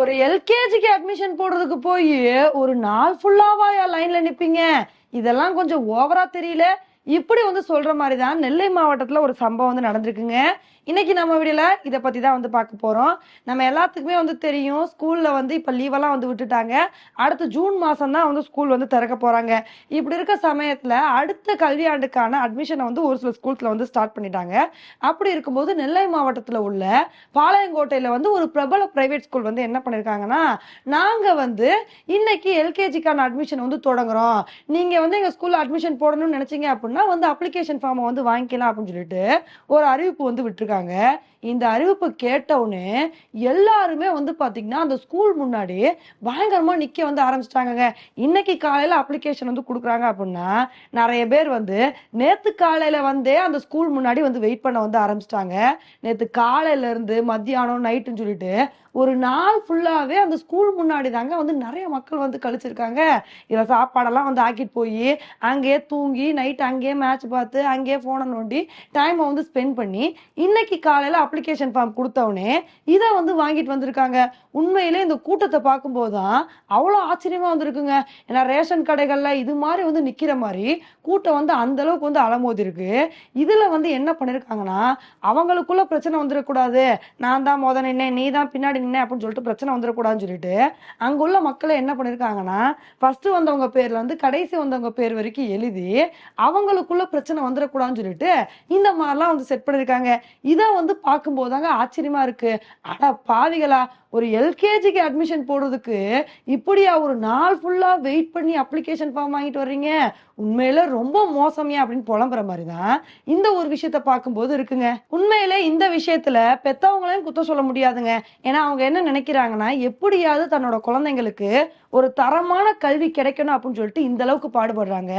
ஒரு எல்கேஜிக்கு அட்மிஷன் போடுறதுக்கு போய் ஒரு நாள் ஃபுல்லாவா லைன்ல நிப்பீங்க. இதெல்லாம் கொஞ்சம் ஓவரா தெரியல. இப்படி வந்து சொல்ற மாதிரி தான் நெல்லை மாவட்டத்துல ஒரு சம்பவம் வந்து நடந்திருக்குங்க. இன்னைக்கு நம்ம வீடியோல இதை பத்தி தான் வந்து பார்க்க போறோம். நம்ம எல்லாத்துக்குமே வந்து தெரியும் ஸ்கூல்ல வந்து இப்ப லீவெல்லாம் வந்து விட்டுட்டாங்க. அடுத்த ஜூன் மாசம் தான் வந்து ஸ்கூல் வந்து திறக்க போறாங்க. இப்படி இருக்க சமயத்துல அடுத்த கல்வியாண்டுக்கான அட்மிஷனை வந்து ஒரு சில ஸ்கூல்ஸ்ல வந்து ஸ்டார்ட் பண்ணிட்டாங்க. அப்படி இருக்கும்போது நெல்லை மாவட்டத்துல உள்ள பாளையங்கோட்டையில வந்து ஒரு பிரபல பிரைவேட் ஸ்கூல் வந்து என்ன பண்ணிருக்காங்கன்னா நாங்க வந்து இன்னைக்கு எல்கேஜிக்கான அட்மிஷன் வந்து தொடங்குறோம். நீங்க வந்து எங்க ஸ்கூல்ல அட்மிஷன் போடணும்னு நினைச்சீங்க அப்படின்னு வந்து அப்ளிகேஷன் ஃபார்மை வந்து வாங்கிக்கலாம் அப்படின்னு சொல்லிட்டு ஒரு அறிவிப்பு வந்து விட்டுருக்காங்க. இந்த அறிவிப்பு கேட்டவுடனே எல்லாருமே வந்து பார்த்தீங்கன்னா அந்த ஸ்கூல் முன்னாடி பயங்கரமாக நிற்க வந்து ஆரம்பிச்சிட்டாங்கங்க. இன்னைக்கு காலையில் அப்ளிகேஷன் வந்து கொடுக்குறாங்க அப்படின்னா நிறைய பேர் வந்து நேற்று காலையில் வந்தே அந்த ஸ்கூல் முன்னாடி வந்து வெயிட் பண்ண வந்து ஆரம்பிச்சிட்டாங்க. நேற்று காலையிலேருந்து மத்தியானம் நைட்டுன்னு சொல்லிட்டு ஒரு நாள் ஃபுல்லாகவே அந்த ஸ்கூல் முன்னாடி தாங்க வந்து நிறைய மக்கள் வந்து கழிச்சிருக்காங்க. இதில் சாப்பாடெல்லாம் வந்து ஆக்கிட்டு போய் அங்கேயே தூங்கி நைட் அங்கேயே மேட்ச் பார்த்து அங்கேயே ஃபோனை நோண்டி டைமை வந்து ஸ்பெண்ட் பண்ணி இன்னைக்கு காலையில் அப்ளிகேஷன் ஃபார்ம் கொடுத்தவனே இதை வந்து வாங்கிட்டு வந்திருக்காங்க. உண்மையிலே இந்த கூட்டத்தை பார்க்கும்போது தான் அவ்வளோ ஆச்சரியமா வந்திருக்குங்க. ஏன்னா ரேஷன் கடைகளில் இது மாதிரி வந்து நிற்கிற மாதிரி கூட்டம் வந்து அந்த அளவுக்கு வந்து அலமோதி இருக்கு வந்து என்ன பண்ணியிருக்காங்கன்னா அவங்களுக்குள்ள பிரச்சனை வந்துடக்கூடாது நான் தான் முத நின்னேன் நீ தான் பின்னாடி நின்னேன் அப்படின்னு சொல்லிட்டு பிரச்சனை வந்துடக்கூடாதுன்னு சொல்லிட்டு அங்குள்ள மக்களை என்ன பண்ணியிருக்காங்கன்னா ஃபஸ்ட்டு வந்தவங்க பேரில் வந்து கடைசி வந்தவங்க பேர் வரைக்கும் எழுதி அவங்களுக்குள்ள பிரச்சனை வந்துடக்கூடாதுன்னு சொல்லிட்டு இந்த மாதிரிலாம் வந்து செட் பண்ணியிருக்காங்க இதை வந்து பார்க்கும்போது தாங்க ஆச்சரியமாக இருக்குது அட பாவிகளா ஒரு எல்கேஜிக்கு அட்மிஷன் போடுறதுக்கு இப்படியா ஒரு நாள் ஃபுல்லாக வெயிட் பண்ணி அப்ளிகேஷன் ஃபார்ம் வாங்கிட்டு வர்றீங்க? உண்மையில ரொம்ப மோசமியா அப்படின்னு புலம்புற மாதிரி தான் இந்த ஒரு விஷயத்த பார்க்கும்போது இருக்குங்க. உண்மையில இந்த விஷயத்துல பெத்தவங்களையும் குத்தம் சொல்ல முடியாதுங்க. ஏன்னா அவங்க என்ன நினைக்கிறாங்கன்னா எப்படியாவது தன்னோட குழந்தைங்களுக்கு ஒரு தரமான கல்வி கிடைக்கணும் அப்படின்னு சொல்லிட்டு இந்த அளவுக்கு பாடுபடுறாங்க.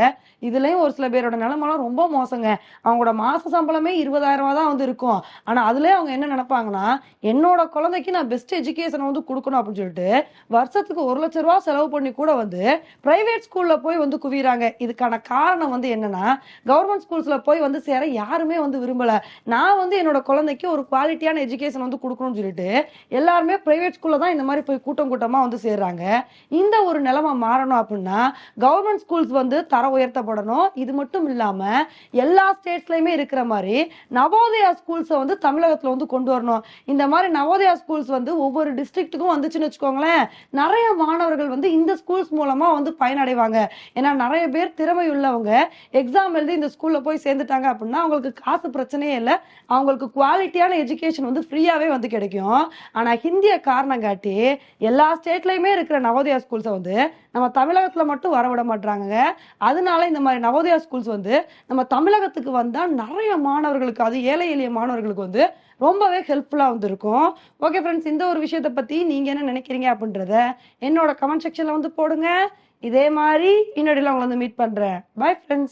இதுலயும் ஒரு சில பேரோட நிலைமெல்லாம் ரொம்ப மோசங்க. அவங்களோட மாச சம்பளமே இருபதாயிரம் ரூபா தான் வந்து இருக்கும். ஆனா அதுலயே அவங்க என்ன நினைப்பாங்கன்னா என்னோட குழந்தைக்கு நான் பெஸ்ட் எஜுகேஷன் வந்து கொடுக்கணும் அப்படின்னு சொல்லிட்டு வருஷத்துக்கு ஒரு லட்ச ரூபா செலவு பண்ணி கூட வந்து பிரைவேட் ஸ்கூல்ல போய் வந்து குவிறாங்க. இதுக்கான காரணம் வந்து என்னன்னா கவர்மெண்ட் ஸ்கூல்ஸ்ல போய் வந்து சேர யாருமே வந்து விரும்பல. நான் வந்து என்னோட குழந்தைக்கு ஒரு குவாலிட்டியான எஜுகேஷன் வந்து கொடுக்கணும்னு சொல்லிட்டு எல்லாருமே பிரைவேட் ஸ்கூல்ல தான் இந்த மாதிரி போய் கூட்டம் கூட்டமா வந்து சேர்றாங்க. இந்த ஒரு நிலைமை மாறணும் அப்படின்னா கவர்மெண்ட் ஸ்கூல்ஸ் வந்து தர உயர்த்தப்படணும். இது மட்டும் இல்லாம எல்லா ஸ்டேட்ஸ்லயுமே இருக்கிற மாதிரி நவோதயா ஸ்கூல்ஸை வந்து தமிழகத்துல வந்து கொண்டு வரணும். இந்த மாதிரி நவோதயா ஸ்கூல்ஸ் வந்து ஒவ்வொரு டிஸ்ட்ரிக்ட்டுக்கும் வந்துச்சுன்னு வச்சுக்கோங்களேன். நிறைய மாணவர்கள் வந்து இந்த ஸ்கூல்ஸ் மூலமா வந்து பயனடைவாங்க. ஏன்னா நிறைய பேர் திறமை உள்ளவங்க எக்ஸாம் எழுதி இந்த ஸ்கூல்ல போய் சேர்ந்துட்டாங்க அப்படின்னா அவங்களுக்கு காசு பிரச்சனையே இல்லை. அவங்களுக்கு குவாலிட்டியான எஜுகேஷன் வந்து ஃப்ரீயாவே வந்து கிடைக்கும். ஆனா ஹிந்திய காரணம் காட்டி எல்லா ஸ்டேட்லயுமே இருக்கிற நவோதயா ஸ்கூல்ஸை வந்து நம்ம தமிழகத்தில் மட்டும் வர விட மாட்டாங்க அதனால இந்த மாதிரி நவோதயா ஸ்கூல்ஸ் வந்து நம்ம தமிழகத்துக்கு வந்தால் நிறைய மாணவர்களுக்கு அது ஏழை எளிய மாணவர்களுக்கு வந்து ரொம்பவே ஹெல்ப்ஃபுல்லாக வந்து இருக்கும் ஓகே ஃப்ரெண்ட்ஸ் இந்த ஒரு விஷயத்தை பற்றி நீங்கள் என்ன நினைக்கிறீங்க அப்படின்றத என்னோட கமெண்ட் செக்ஷனில் வந்து போடுங்க. இதே மாதிரி இன்னொடியில் உங்களை வந்து மீட் பண்ணுறேன் பை ஃப்ரெண்ட்ஸ்